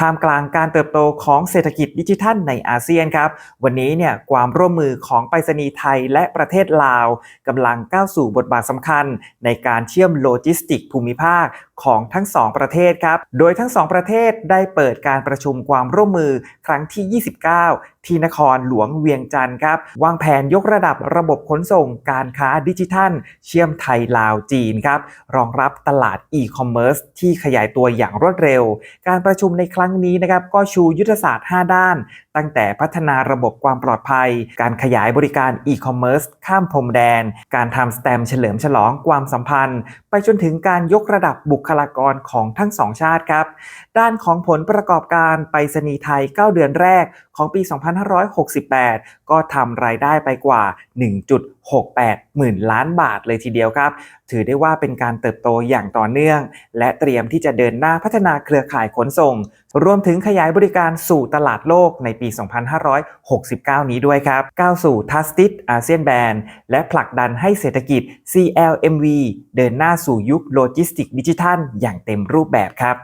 ท่ามกลางการเติบโตของเศรษฐกิจดิจิทัลในอาเซียนครับ วันนี้เนี่ยความร่วมมือของไปรษณีย์ไทยและประเทศลาวกำลังก้าวสู่บทบาทสำคัญ ในการเชื่อมโลจิสติกภูมิภาคของทั้งสองประเทศครับ โดยทั้งสองประเทศได้เปิดการประชุมความร่วมมือครั้งที่ 29ที่นครหลวงเวียงจันทร์ครับ วางแผนยกระดับระบบขนส่งการค้าดิจิทัล เชื่อมไทยลาวจีนครับ รองรับตลาดอีคอมเมิร์ซที่ขยายตัวอย่างรวดเร็ว การประชุมในครั้งนี้นะครับก็ชูยุทธศาสตร์ 5 ด้านตั้งแต่พัฒนาระบบความปลอดภัย การขยายบริการอีคอมเมิร์ซข้ามพรมแดน การทำสแตมเฉลิมฉลองความสัมพันธ์ ไปจนถึงการยกระดับบุคลากรของทั้งสองชาติครับ ด้านของผลประกอบการไปรษณีย์ไทย 9 เดือนแรกของปี 2568 ก็ทำรายได้ไปกว่า 1.68 หมื่นล้านบาทเลยทีเดียวครับ ถือได้ว่าเป็นการเติบโตอย่างต่อเนื่อง และเตรียมที่จะเดินหน้าพัฒนาเครือข่ายขนส่ง รวมถึงขยายบริการสู่ตลาดโลกในปี 2569 นี้ด้วยครับ ก้าวสู่ทัสติสอาเซียนแบนและผลักดันให้เศรษฐกิจ CLMV เดินหน้าสู่ยุคโลจิสติกดิจิทัลอย่างเต็มรูปแบบครับ